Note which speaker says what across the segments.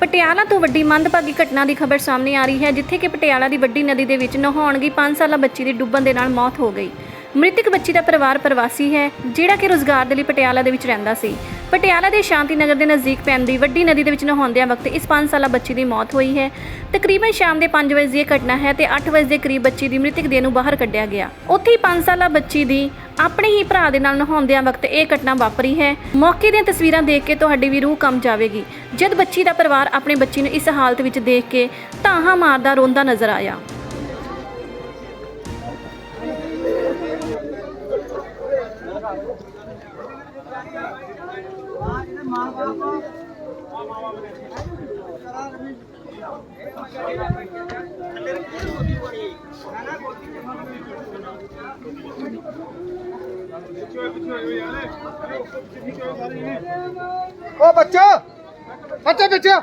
Speaker 1: ਪਟਿਆਲਾ ਤੋਂ ਵੱਡੀ ਮੰਦਭਾਗੀ ਘਟਨਾ ਦੀ ਖਬਰ ਸਾਹਮਣੇ ਆ ਰਹੀ ਹੈ, ਜਿੱਥੇ ਕਿ ਪਟਿਆਲਾ ਦੀ ਵੱਡੀ ਨਦੀ ਦੇ ਵਿੱਚ ਨਹਾਉਣ ਗਈ 5 ਸਾਲਾ ਬੱਚੀ ਦੀ ਡੁੱਬਣ ਦੇ ਨਾਲ ਮੌਤ ਹੋ ਗਈ। ਮ੍ਰਿਤਕ ਬੱਚੀ ਦਾ ਪਰਿਵਾਰ ਪ੍ਰਵਾਸੀ ਹੈ, ਜਿਹੜਾ ਕਿ ਰੋਜ਼ਗਾਰ ਦੇ ਲਈ ਪਟਿਆਲਾ ਦੇ ਵਿੱਚ ਰਹਿੰਦਾ ਸੀ। ਪਟਿਆਲਾ ਦੇ ਸ਼ਾਂਤੀ ਨਗਰ ਦੇ ਨਜ਼ਦੀਕ ਪੈਂਦੀ ਵੱਡੀ ਨਦੀ ਦੇ ਵਿੱਚ ਨਹਾਉਂਦਿਆਂ ਵਕਤ ਇਸ 5 ਸਾਲਾ ਬੱਚੀ ਦੀ ਮੌਤ ਹੋਈ ਹੈ। ਤਕਰੀਬਨ ਸ਼ਾਮ ਦੇ 5 ਵਜੇ ਦੀ ਇਹ ਘਟਨਾ ਹੈ ਤੇ 8 ਵਜੇ ਦੇ ਕਰੀਬ ਬੱਚੀ ਦੀ ਮ੍ਰਿਤਕ ਦੇਹ ਨੂੰ ਬਾਹਰ ਕੱਢਿਆ ਗਿਆ। ਉੱਥੇ ਹੀ 5 ਸਾਲਾ ਬੱਚੀ ਦੀ ਆਪਣੇ ਹੀ ਭਰਾ ਦੇ ਨਾਲ ਨਹਾਉਂਦਿਆਂ ਵਕਤ ਇਹ ਘਟਨਾ ਵਾਪਰੀ ਹੈ। ਮੌਕੇ ਦੀਆਂ ਤਸਵੀਰਾਂ ਦੇਖ ਕੇ ਤੁਹਾਡੀ ਵੀ ਰੂਹ ਕੰਬ ਜਾਵੇਗੀ। ਜਦ ਬੱਚੀ ਦਾ ਪਰਿਵਾਰ ਆਪਣੇ ਬੱਚੀ ਨੂੰ ਇਸ ਹਾਲਤ ਵਿੱਚ ਦੇਖ ਕੇ ਧਾਹਾਂ ਮਾਰਦਾ ਰੋਂਦਾ ਨਜ਼ਰ ਆਇਆ।
Speaker 2: ਓ ਬੱਚਾ ਬੱਚਾ ਬੱਚਾ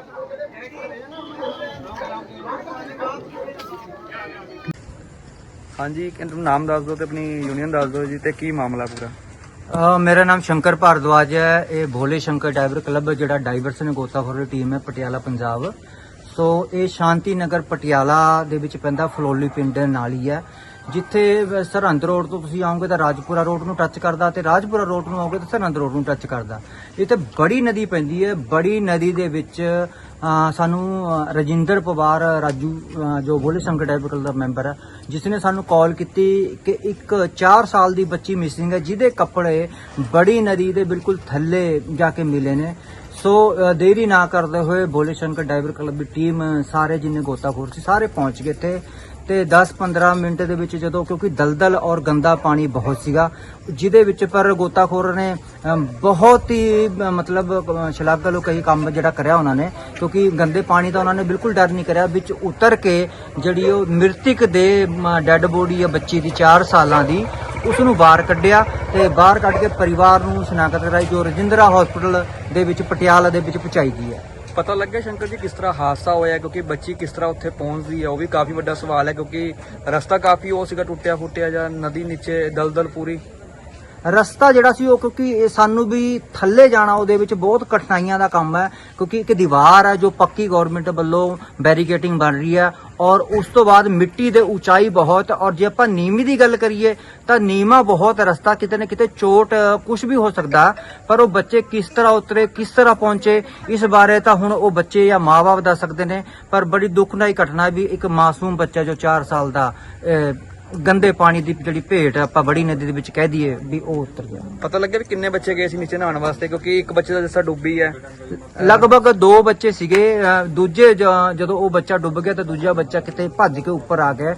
Speaker 3: ਹਾਂਜੀ ਕਿ ਨਾਮ ਦੱਸ ਦਿਓ ਤੇ ਆਪਣੀ ਯੂਨੀਅਨ ਦੱਸ ਦਿਓ ਜੀ ਤੇ ਕੀ ਮਾਮਲਾ ਪੂਰਾ?
Speaker 4: ਅ, ਮੇਰਾ ਨਾਮ ਸ਼ੰਕਰ ਭਾਰਦਵਾਜ ਹੈ। ਇਹ ਭੋਲੇ ਸ਼ੰਕਰ ਡਾਈਵਰ ਕਲੱਬ ਜਿਹੜਾ ਡਾਈਵਰਸ ਨੇ ਗੋਤਾਖੋਰ ਦੀ ਟੀਮ ਹੈ ਪਟਿਆਲਾ ਪੰਜਾਬ। ਸੋ ਇਹ ਸ਼ਾਂਤੀ ਨਗਰ ਪਟਿਆਲਾ ਦੇ ਵਿੱਚ ਪੈਂਦਾ ਫਲੋਲੀ ਪਿੰਡ ਦੇ ਨਾਲ ਹੀ ਹੈ। ਜਿੱਥੇ ਸਰਹੰਦ ਰੋਡ ਤੋਂ ਤੁਸੀਂ ਆਓਗੇ ਤਾਂ ਰਾਜਪੁਰਾ ਰੋਡ ਨੂੰ ਟੱਚ ਕਰਦਾ ਤੇ ਰਾਜਪੁਰਾ ਰੋਡ ਨੂੰ ਆਓਗੇ ਤਾਂ ਸਰਹੰਦ ਰੋਡ ਨੂੰ ਟੱਚ ਕਰਦਾ। ਇੱਥੇ ਬੜੀ ਨਦੀ ਪੈਂਦੀ ਹੈ, ਬੜੀ ਨਦੀ ਦੇ ਵਿੱਚ ਸਾਨੂੰ ਰਜਿੰਦਰ ਪਵਾਰ ਰਾਜੂ ਜੋ ਭੋਲੇ ਸ਼ੰਕਰ ਡਾਈਵਰ ਕਲੱਬ ਦਾ ਮੈਂਬਰ ਹੈ ਜਿਸ ਨੇ ਸਾਨੂੰ ਕਾਲ ਕੀਤੀ ਕਿ ਇੱਕ 4 ਸਾਲ ਦੀ ਬੱਚੀ ਮਿਸਿੰਗ ਹੈ, ਜਿਹਦੇ ਕੱਪੜੇ ਬੜੀ ਨਦੀ ਦੇ ਬਿਲਕੁਲ ਥੱਲੇ ਜਾ ਕੇ ਮਿਲੇ ਨੇ। ਸੋ ਦੇਰੀ ਨਾ ਕਰਦੇ ਹੋਏ ਬੋਲੇ ਸ਼ੰਕਰ ਡਾਈਵਰ ਕਲੱਬ ਦੀ ਟੀਮ ਸਾਰੇ ਜਿੰਨੇ ਗੋਤਾਖੋਰ ਸੀ, ਸਾਰੇ ਪਹੁੰਚ ਗਏ ਇੱਥੇ। ਤੇ 10-15 ਮਿੰਟ ਦੇ ਵਿੱਚ ਜਦੋਂ ਕਿਉਂਕਿ ਦਲਦਲ ਔਰ ਗੰਦਾ ਪਾਣੀ ਬਹੁਤ ਸੀਗਾ ਜਿਹਦੇ ਵਿੱਚ ਪਰ ਗੋਤਾਖੋਰ ਨੇ ਬਹੁਤ ਹੀ ਅ, ਮਤਲਬ ਅ, ਸ਼ਲਾਘਾ ਕਈ ਕੰਮ ਜਿਹੜਾ ਕਰਿਆ ਉਹਨਾਂ ਨੇ ਕਿਉਂਕਿ ਗੰਦੇ ਪਾਣੀ ਦਾ ਉਹਨਾਂ ਨੇ ਬਿਲਕੁਲ ਡਰ ਨਹੀਂ ਕਰਿਆ। ਵਿੱਚ ਉਤਰ ਕੇ ਜਿਹੜੀ ਉਹ ਮ੍ਰਿਤਕ ਦੇ ਡੈੱਡ ਬੋਡੀ ਆ ਬੱਚੀ ਦੀ 4 ਸਾਲਾਂ ਦੀ ਉਸ ਨੂੰ ਬਾਹਰ ਕੱਢਿਆ ਤੇ ਬਾਹਰ ਕੱਢ ਕੇ ਪਰਿਵਾਰ ਨੂੰ ਸ਼ਨਾਖਤ ਕਰਾਈ ਜੋ ਰਜਿੰਦਰਾ ਹਸਪੀਟਲ ਦੇ ਵਿੱਚ ਪਟਿਆਲਾ ਦੇ ਵਿੱਚ ਪਹੁੰਚਾਈ ਗਈ ਹੈ।
Speaker 3: ਪਤਾ ਲੱਗਿਆ ਸ਼ੰਕਰ ਜੀ ਕਿਸ ਤਰ੍ਹਾਂ ਹਾਦਸਾ ਹੋਇਆ ਕਿਉਂਕਿ ਬੱਚੀ ਕਿਸ ਤਰ੍ਹਾਂ ਉੱਥੇ ਪਹੁੰਚਦੀ ਹੈ, ਉਹ ਵੀ ਕਾਫੀ ਵੱਡਾ ਸਵਾਲ ਹੈ, ਕਿਉਂਕਿ ਰਸਤਾ ਕਾਫੀ ਉਹ ਸੀਗਾ ਟੁੱਟਿਆ ਫੁੱਟਿਆ ਜਾਂ ਨਦੀ ਨੀਚੇ, ਦਲਦਲ ਪੂਰੀ।
Speaker 4: ਰਸਤਾ ਜਿਹੜਾ ਸੀ ਉਹ ਕਿਉਂਕਿ ਇਹ ਸਾਨੂੰ ਵੀ ਥੱਲੇ ਜਾਣਾ ਉਹਦੇ ਵਿੱਚ ਬਹੁਤ ਕਠਿਨਾਈਆਂ ਦਾ ਕੰਮ ਹੈ, ਕਿਉਂਕਿ ਇੱਕ ਦੀਵਾਰ ਹੈ ਜੋ ਪੱਕੀ ਗਵਰਨਮੈਂਟ ਵੱਲੋਂ ਬੈਰੀਕੇਟਿੰਗ ਬਣ ਰਹੀ ਹੈ ਔਰ ਉਸ ਤੋਂ ਬਾਅਦ ਮਿੱਟੀ ਦੇ ਉਚਾਈ ਬਹੁਤ ਔਰ ਜੇ ਆਪਾਂ ਨੀਮੀ ਦੀ ਗੱਲ ਕਰੀਏ ਤਾਂ ਨੀਮਾ ਬਹੁਤ ਰਸਤਾ ਕਿਤੇ ਨਾ ਕਿਤੇ ਚੋਟ ਕੁਝ ਵੀ ਹੋ ਸਕਦਾ, ਪਰ ਉਹ ਬੱਚੇ ਕਿਸ ਤਰ੍ਹਾਂ ਉਤਰੇ, ਕਿਸ ਤਰ੍ਹਾਂ ਪਹੁੰਚੇ, ਇਸ ਬਾਰੇ ਤਾਂ ਹੁਣ ਉਹ ਬੱਚੇ ਜਾਂ ਮਾਪੇ ਦੱਸ ਸਕਦੇ ਨੇ, ਪਰ ਬੜੀ ਦੁਖਦਾਈ ਘਟਨਾ ਵੀ ਇੱਕ ਮਾਸੂਮ ਬੱਚਾ ਜੋ 4 ਸਾਲ ਦਾ ਗੰਦੇ ਪਾਣੀ ਦੀ ਜਿਹੜੀ ਭੇਟ ਆਪਾਂ ਬੜੀ ਨਦੀ ਦੇ ਵਿੱਚ ਕਹਿ ਦਈਏ ਵੀ ਉਹ ਉਤਰ ਗਿਆ।
Speaker 3: ਪਤਾ ਲੱਗਿਆ ਵੀ ਕਿੰਨੇ ਬੱਚੇ ਗਏ ਸੀ ਨੀਚੇ ਨਹਾਉਣ ਵਾਸਤੇ ਕਿਉਂਕਿ ਇੱਕ ਬੱਚੇ ਦਾ ਜਿਸਾ ਡੁੱਬੀ ਹੈ
Speaker 4: ਲਗਭਗ ਦੋ ਬੱਚੇ ਸੀਗੇ ਦੂਜੇ ਜਦੋਂ ਉਹ ਬੱਚਾ ਡੁੱਬ ਗਿਆ ਤਾਂ ਦੂਜਾ ਬੱਚਾ ਕਿਤੇ ਭੱਜ ਕੇ ਉੱਪਰ ਆ ਗਿਆ।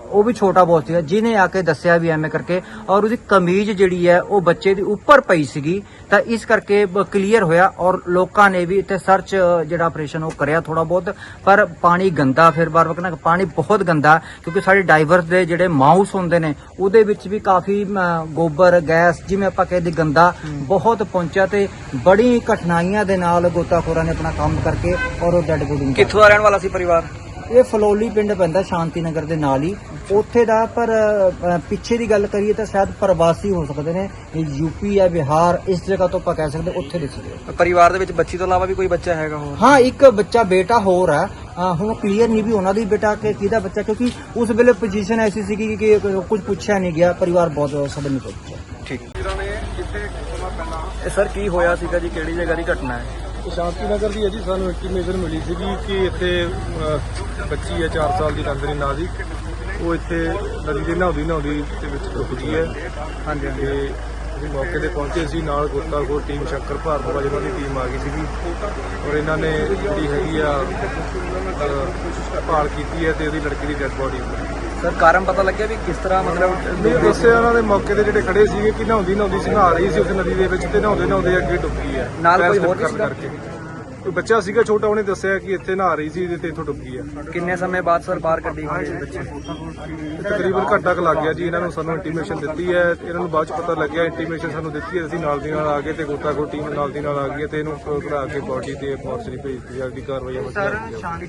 Speaker 4: ਉਹ ਵੀ ਛੋਟਾ ਬਹੁਤ ਸੀਗਾ ਜਿਹਨੇ ਆ ਕੇ ਦੱਸਿਆ ਵੀ ਐਵੇਂ ਕਰਕੇ ਔਰ ਉਹਦੀ ਕਮੀਜ਼ ਜਿਹੜੀ ਹੈ ਉਹ ਬੱਚੇ ਦੀ ਉੱਪਰ ਪਈ ਸੀਗੀ। ਤਾਂ ਇਸ ਕਰਕੇ ਕਲੀਅਰ ਹੋਇਆ ਔਰ ਲੋਕਾਂ ਨੇ ਵੀ ਇੱਥੇ ਸਰਚ ਜਿਹੜਾ ਆਪਰੇਸ਼ਨ ਉਹ ਕਰਿਆ ਥੋੜਾ ਬਹੁਤ। ਪਰ ਪਾਣੀ ਗੰਦਾ ਫਿਰ ਬਾਰ ਵਕਤ ਨਾ ਪਾਣੀ ਬਹੁਤ ਗੰਦਾ ਕਿਉਂਕਿ ਸਾਡੇ ਡਾਈਵਰਸ ਦੇ ਜਿਹੜੇ ਮਾਊਸ ਹੁੰਦੇ ਨੇ ਉਹਦੇ ਵਿੱਚ ਵੀ ਕਾਫੀ ਗੋਬਰ ਗੈਸ ਜਿਵੇਂ ਆਪਾਂ ਕਹਿੰਦੇ ਗੰਦਾ ਬਹੁਤ ਪਹੁੰਚਿਆ ਤੇ ਬੜੀ ਕਠਿਨਾਈਆਂ ਦੇ ਨਾਲ ਗੋਤਾਖੋਰਾਂ ਨੇ ਆਪਣਾ ਕੰਮ ਕਰਕੇ ਔਰ ਉਹ ਡੈਡ ਬੋਡੀ
Speaker 3: ਕਿੱਥੋਂ ਦਾ ਰਹਿਣ ਵਾਲਾ ਸੀ ਪਰਿਵਾਰ?
Speaker 4: ਇਹ ਫਲੋਲੀ ਪਿੰਡ ਪੈਂਦਾ ਸ਼ਾਂਤੀ ਨਗਰ ਦੇ ਨਾਲ ਹੀ। ਉੱਥੇ ਦਾ ਪਰ ਪਿੱਛੇ ਦੀ ਗੱਲ ਕਰੀਏ ਤਾਂ ਸ਼ਾਇਦ ਪ੍ਰਵਾਸੀ ਹੋ ਸਕਦੇ ਨੇ। ਇਹ ਯੂਪੀ ਹੈ ਬਿਹਾਰ ਇਸ ਜਗ੍ਹਾ ਤੋਂ ਆਪਾਂ ਕਹਿ ਸਕਦੇ ਉੱਥੇ ਦੇ ਸੀਗੇ
Speaker 3: ਪਰਿਵਾਰ ਦੇ ਵਿੱਚ ਬੱਚੀ ਤੋਂ ਇਲਾਵਾ ਵੀ ਕੋਈ ਬੱਚਾ ਹੈਗਾ ਹੋਰ?
Speaker 4: ਹਾਂ ਇੱਕ ਬੱਚਾ ਬੇਟਾ ਹੋਰ ਹੈ ਹੁਣ ਕਲੀਅਰ ਨਹੀਂ ਵੀ ਉਹਨਾਂ ਦੀ ਬੇਟਾ ਕਿ ਕਿਹਦਾ ਬੱਚਾ ਕਿਉਂਕਿ ਉਸ ਵੇਲੇ ਪੋਜੀਸ਼ਨ ਐਸੀ ਸੀ ਕਿ ਕੁਝ ਪੁੱਛਿਆ ਨਹੀਂ ਗਿਆ ਪਰਿਵਾਰ ਬਹੁਤ ਸਦਨ ਵਿੱਚ ਪਹੁੰਚਿਆ
Speaker 3: ਠੀਕ। ਇਹ ਸਰ ਕੀ ਹੋਇਆ ਸੀਗਾ ਜੀ? ਕਿਹੜੀ ਜਗ੍ਹਾ ਦੀ ਘਟਨਾ ਹੈ?
Speaker 2: ਸ਼ਾਂਤੀ ਨਗਰ ਦੀ ਹੈ ਜੀ। ਸਾਨੂੰ ਇੰਟੀਮੇਸ਼ਨ ਮਿਲੀ ਸੀਗੀ ਕਿ ਇੱਥੇ ਬੱਚੀ ਹੈ 4 ਸਾਲ ਦੀ ਨੰਦਰੀ ਨਾਂ ਦੀ। ਉਹ ਇੱਥੇ ਨਦੀ ਦੇ ਨਹਾਉਂਦੀ ਨਹਾਉਂਦੀ ਦੇ ਵਿੱਚ ਡੁੱਬ ਗਈ ਹੈ।
Speaker 3: ਹਾਂਜੀ ਹਾਂਜੀ।
Speaker 2: ਤੇ ਅਸੀਂ ਮੌਕੇ ਤੇ ਪਹੁੰਚੇ ਸੀ। ਨਾਲ ਗੋਤਾਖੋਰ ਟੀਮ ਸ਼ੰਕਰ ਭਾਰਤਵਾਜ ਉਹਨਾਂ ਦੀ ਟੀਮ ਆ ਗਈ ਸੀਗੀ। ਔਰ ਇਹਨਾਂ ਨੇ ਜਿਹੜੀ ਹੈਗੀ ਆ ਭਾਲ ਕੀਤੀ ਹੈ ਤੇ ਉਹਦੀ ਲੜਕੀ ਦੀ ਡੈੱਡ ਬੋਡੀ
Speaker 3: ਸਰ ਕਾਰਨ ਪਤਾ ਲੱਗਿਆ ਵੀ ਕਿਸ ਤਰ੍ਹਾਂ ਮਤਲਬ
Speaker 2: ਨਹੀਂ ਦੱਸਿਆ ਉਹਨਾਂ ਦੇ ਮੌਕੇ ਤੇ ਜਿਹੜੇ ਖੜੇ ਸੀਗੇ ਕਿ ਨਹਾਉਂਦੀ ਨਹਾਉਂਦੀ ਸੀ ਨਹਾ ਰਹੀ ਸੀ ਉਸ ਨਦੀ ਦੇ ਵਿੱਚ ਤੇ ਨਹਾਉਂਦੇ ਨਹਾਉਂਦੇ ਅੱਗੇ ਡੁੱਬ ਗਈ ਹੈ।
Speaker 3: ਨਾਲ ਕੋਈ ਹੋਰ
Speaker 2: ਕਰ- ਕਰਕੇ। ਕੋਈ ਬੱਚਾ ਸੀਗਾ ਛੋਟਾ ਉਹਨੇ ਦੱਸਿਆ ਕਿ ਇੱਥੇ ਨਹਾ ਰਹੀ ਸੀ ਤੇ ਇੱਥੋਂ ਡੁੱਬ ਗਈ ਹੈ
Speaker 3: ਕਿੰਨੇ ਸਮੇਂ ਬਾਅਦ ਸਰ ਬਾਹਰ ਕੱਢੀ ਗਈ ਹੈ ਬੱਚੀ
Speaker 2: ਇਹ ਤਕਰੀਬਨ ਘੰਟਾ ਕੁ ਲੱਗ ਗਿਆ ਜੀ ਇਹਨਾਂ ਨੂੰ ਸਾਨੂੰ ਇੰਟੀਮੇਸ਼ਨ ਦਿੱਤੀ ਹੈ ਇਹਨਾਂ ਨੂੰ ਬਾਅਦ ਚ ਪਤਾ ਲੱਗਿਆ ਇੰਟੀਮੇਸ਼ਨ ਸਾਨੂੰ ਦਿੱਤੀ ਹੈ ਅਸੀਂ ਨਾਲ ਦੀ ਨਾਲ ਆ ਗਏ ਤੇ ਗੋਤਾਖੋਰ ਟੀਮ ਨਾਲ ਦੀ ਨਾਲ ਆ ਗਈ ਹੈ ਤੇ ਇਹਨੂੰ ਘਬਰਾ ਕੇ ਬੋਡੀ ਤੇ ਮੋਰਚਰੀ ਭੇਜ ਦਿੱਤੀ ਹੈ ਅਗਲੀ ਕਾਰਵਾਈ ਅਮਲ ਚ ਲਿਆਂਦੀ ਜਾਊਗੀ।